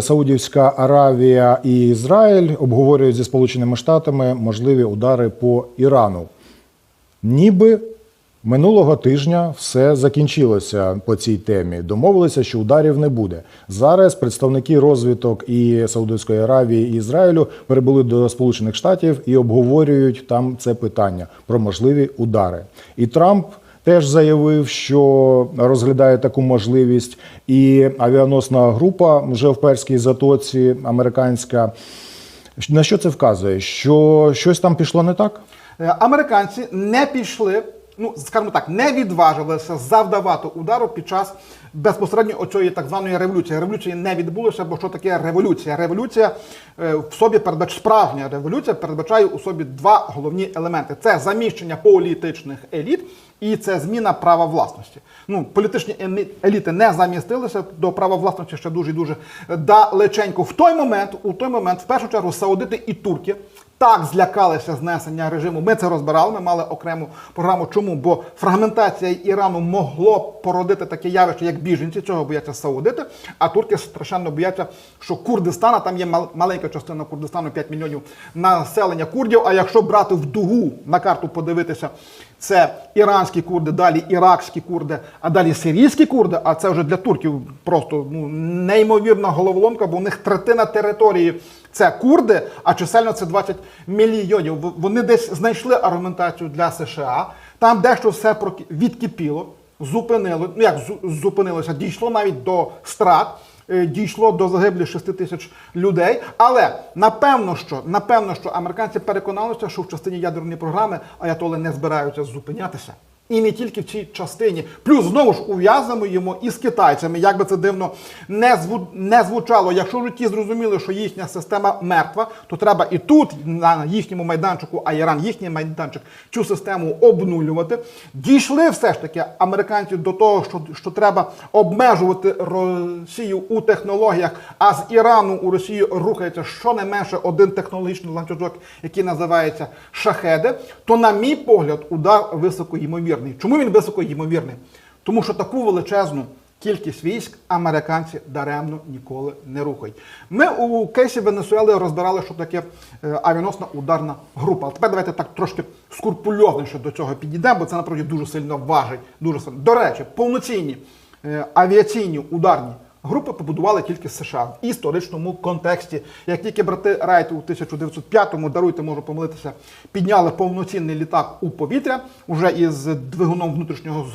Саудівська Аравія і Ізраїль обговорюють зі Сполученими Штатами можливі удари по Ірану. Ніби минулого тижня все закінчилося по цій темі. Домовилися, що ударів не буде. Зараз представники розвиток і Саудівської Аравії і Ізраїлю перебули до Сполучених Штатів і обговорюють там це питання про можливі удари. І Трамп. Теж заявив, що розглядає таку можливість, і авіаносна група вже в перській затоці американська. На що це вказує? Що щось там пішло не так? Е, Американці не пішли, ну скажімо так, не відважилися завдавати удару під час безпосередньо оцієї так званої революції. Революції не відбулося, бо що таке революція? Революція е, в собі передбач справжня революція передбачає у собі два головні елементи: це заміщення політичних еліт. І це зміна права власності. Ну, політичні еліти не замістилися до права власності ще дуже дуже далеченько. В той момент, у той момент, в першу чергу, саудити і турки так злякалися знесення режиму. Ми це розбирали. Ми мали окрему програму. Чому? Бо фрагментація Ірану могло породити таке явище, як біженці. Цього бояться саудити. А турки страшенно бояться, що Курдистана там є мал- маленька частина Курдистану, 5 мільйонів населення курдів. А якщо брати в дугу на карту подивитися, це іранські курди, далі іракські курди, а далі сирійські курди. А це вже для турків просто ну неймовірна головоломка, бо у них третина території це курди, а чисельно це 20 мільйонів. Вони десь знайшли аргументацію для США. Там дещо все відкипіло, зупинило. Ну як зупинилося, дійшло навіть до страт. Е, Дійшло до загиблі 6 тисяч людей, але напевно, що напевно, що американці переконалися, що в частині ядерної програми аятоли не збираються зупинятися. І не тільки в цій частині. Плюс знову ж ув'язуємо із китайцями. Як би це дивно не зву не звучало. Якщо вже ті зрозуміли, що їхня система мертва, то треба і тут, на їхньому майданчику, а Іран їхній майданчик, цю систему обнулювати. Дійшли все ж таки американці до того, що, що треба обмежувати Росію у технологіях. А з Ірану у Росію рухається щонайменше один технологічний ланцюжок, який називається шахеди. То, на мій погляд, удар високоймовірний. Чому він високоймовірний? Тому що таку величезну кількість військ американці даремно ніколи не рухають. Ми у кейсі Венесуели розбирали, що таке е, авіаносна ударна група. Але тепер давайте так трошки скурпульовніше до цього підійдемо, бо це насправді дуже сильно важить. Дуже сильно. До речі, повноцінні е, авіаційні ударні. Групи побудували тільки США в історичному контексті. Як тільки брати Райт у 1905-му, даруйте, можу помилитися, підняли повноцінний літак у повітря уже із двигуном внутрішнього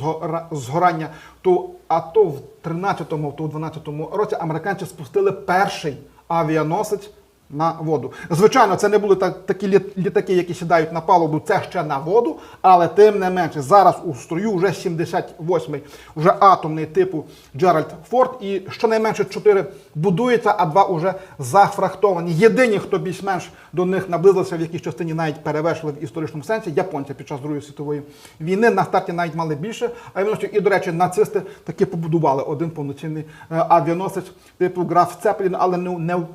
згорання, то а то в 13-му, то в 12-му році американці спустили перший авіаносець на воду. Звичайно, це не були так, такі літаки, які сідають на палубу, це ще на воду, але тим не менше, зараз у строю вже 78-й, вже атомний типу Джеральд Форд, і щонайменше 4 будується, а два вже зафрахтовані. Єдині, хто більш-менш до них наблизився, в якійсь частині навіть перевершили в історичному сенсі, японці під час Другої світової війни на старті навіть мали більше авіаносців. І, до речі, нацисти таки побудували один повноцінний е, авіаносець типу Граф Цеплін, але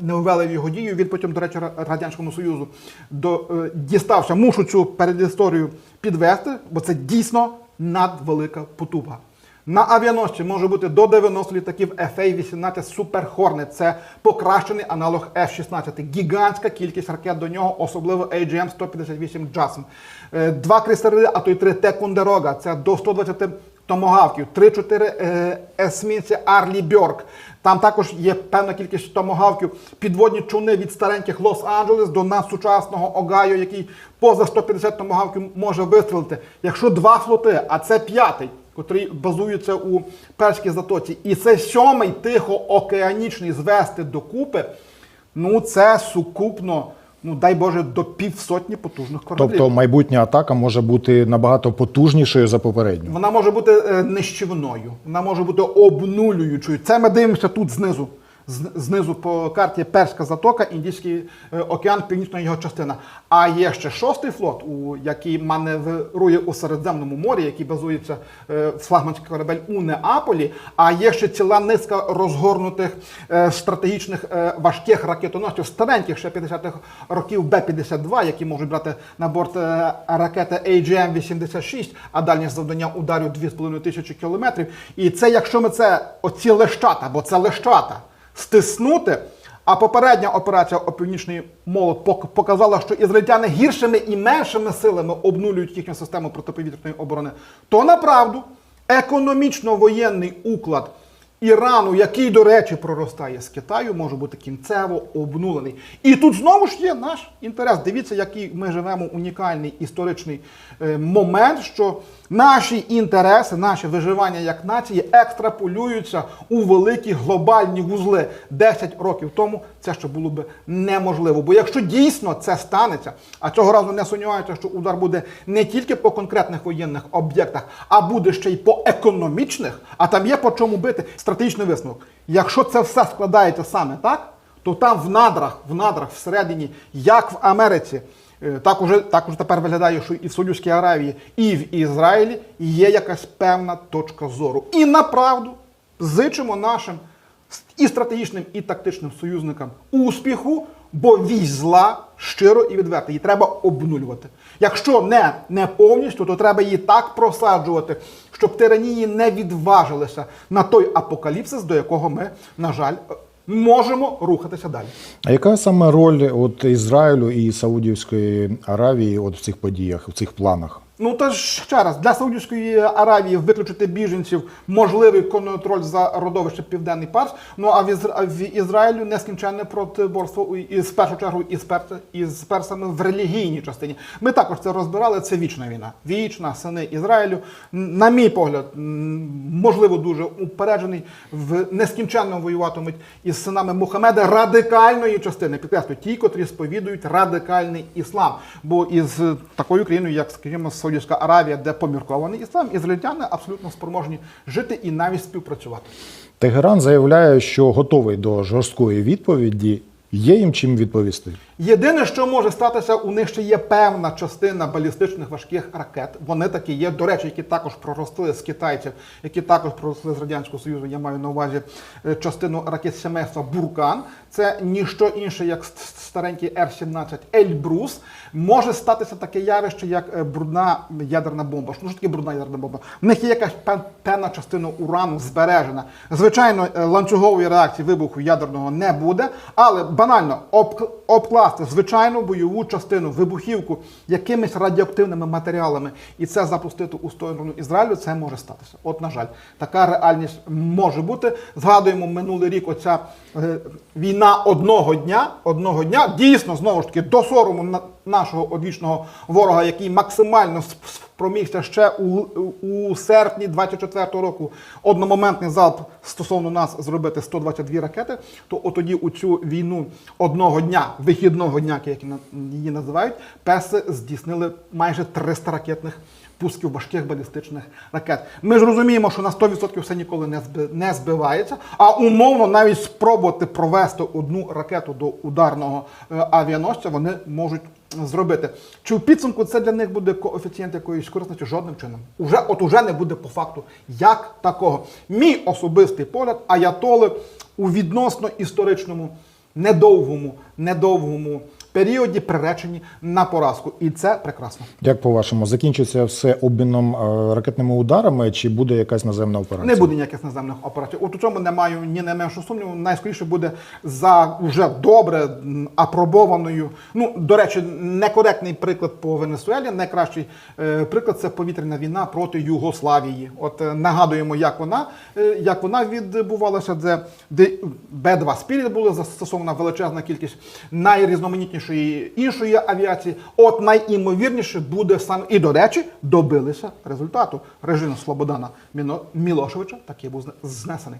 не ввели в його дію. Він потім, до речі, Радянському Союзу до, е, дістався. Мушу цю передісторію підвести, бо це дійсно надвелика потуга. На авіаносці може бути до 90 літаків FA-18 Super Hornet. Це покращений аналог F-16. Гігантська кількість ракет до нього, особливо AGM-158 JASM. Е, Два крейсери, а то й три Текундерога. Це до 120 томогавків, 3-4 е, есмінці Арлі Бьорк. Там також є певна кількість томогавків, підводні човни від стареньких Лос-Анджелес до надсучасного Огайо, який поза 150 томогавків може вистрілити. Якщо два флоти, а це п'ятий, котрий базується у перській затоці, і це сьомий тихоокеанічний звести докупи, ну це сукупно, ну дай Боже, до півсотні потужних кораблів. Тобто майбутня атака може бути набагато потужнішою за попередню. Вона може бути е, нищівною, вона може бути обнулюючою. Це ми дивимося тут знизу. Знизу по карті Перська затока, Індійський е, океан, північна його частина. А є ще шостий флот, у який маневрує у Середземному морі, який базується е, флагманський корабель у Неаполі. А є ще ціла низка розгорнутих е, стратегічних важких ракетоносців, стареньких ще 50-х років Б-52, які можуть брати на борт ракети AGM-86, а дальність завдання ударів 2,5 тисячі кілометрів. І це, якщо ми це оці лещата, бо це лещата. Стиснути. А попередня операція опівнічний молот пок- показала, що ізраїльтяни гіршими і меншими силами обнулюють їхню систему протиповітряної оборони. То направду економічно-воєнний уклад Ірану, який, до речі, проростає з Китаю, може бути кінцево обнулений. І тут знову ж є наш інтерес. Дивіться, який ми живемо унікальний історичний е, момент, що наші інтереси, наше виживання як нації екстраполюються у великі глобальні вузли. 10 років тому це ще було би неможливо. Бо якщо дійсно це станеться, а цього разу не сумніваюся, що удар буде не тільки по конкретних воєнних об'єктах, а буде ще й по економічних, а там є по чому бити стратегічний висновок. Якщо це все складається саме так, то там в надрах, в надрах всередині, як в Америці, так уже, так уже тепер виглядає, що і в Саудівській Аравії, і в Ізраїлі є якась певна точка зору. І направду зичимо нашим і стратегічним, і тактичним союзникам успіху, бо вісь зла щиро і відверто. Її треба обнулювати. Якщо не, не повністю, то треба її так просаджувати, щоб тиранії не відважилися на той апокаліпсис, до якого ми, на жаль, можемо рухатися далі. А яка саме роль от Ізраїлю і Саудівської Аравії от в цих подіях, в цих планах? Ну та ж ще раз для Саудівської Аравії виключити біженців можливий контроль за родовище Південний Парс. Ну а в, Ізра... в Ізраїлю нескінченне протиборство із в першу чергу із, пер... із персами в релігійній частині. Ми також це розбирали. Це вічна війна. Вічна сини Ізраїлю. На мій погляд, можливо, дуже упереджений в нескінченно воюватимуть із синами Мухаммеда радикальної частини. Підкреслюю, ті, котрі сповідують радикальний іслам. Бо із такою країною, як, скажімо, Саудівська Аравія, де поміркований іслам, ізраїльтяни абсолютно спроможні жити і навіть співпрацювати. Тегеран заявляє, що готовий до жорсткої відповіді. Є їм чим відповісти. Єдине, що може статися, у них ще є певна частина балістичних важких ракет. Вони такі є, до речі, які також проросли з китайців, які також проросли з радянського союзу. Я маю на увазі е, частину ракет сімейства Буркан. Це ніщо інше, як старенький Р-17 Ельбрус. Може статися таке явище, як е, брудна ядерна бомба. Що ж таке брудна ядерна бомба? В них є якась певна частина урану збережена. Звичайно, е, ланцюгової реакції вибуху ядерного не буде, але банально обкласти звичайну бойову частину, вибухівку якимись радіоактивними матеріалами і це запустити у сторону Ізраїлю, це може статися. От, на жаль, така реальність може бути. Згадуємо минулий рік оця е, війна одного дня, одного дня, дійсно, знову ж таки, до сорому на- нашого одвічного ворога, який максимально сп- спромігся ще у, у серпні 24-го року. Одномоментний залп стосовно нас зробити 122 ракети, то отоді у цю війну одного дня, вихідного дня, як її називають, перси здійснили майже 300 ракетних пусків важких балістичних ракет. Ми ж розуміємо, що на 100% все ніколи не, не збивається, а умовно навіть спробувати провести одну ракету до ударного е, авіаносця вони можуть зробити. Чи в підсумку це для них буде коефіцієнт якоїсь корисності? Жодним чином. Уже, от уже не буде по факту як такого. Мій особистий погляд, аятоли у відносно історичному, недовгому, недовгому періоді приречені на поразку. І це прекрасно. Як по-вашому, закінчиться все обміном е, ракетними ударами, чи буде якась наземна операція? Не буде ніяких наземних операцій. От у цьому не маю ні не меншу сумніву. Найскоріше буде за вже добре апробованою. Ну, до речі, некоректний приклад по Венесуелі. Найкращий е, приклад це повітряна війна проти Югославії. От е, нагадуємо, як вона, е, як вона відбувалася, де, де Б-2 Спіріт була застосована величезна кількість найрізноманітнішої іншої авіації. От найімовірніше буде саме і до речі, добилися результату. Режим Слободана Мілошевича таки був знесений.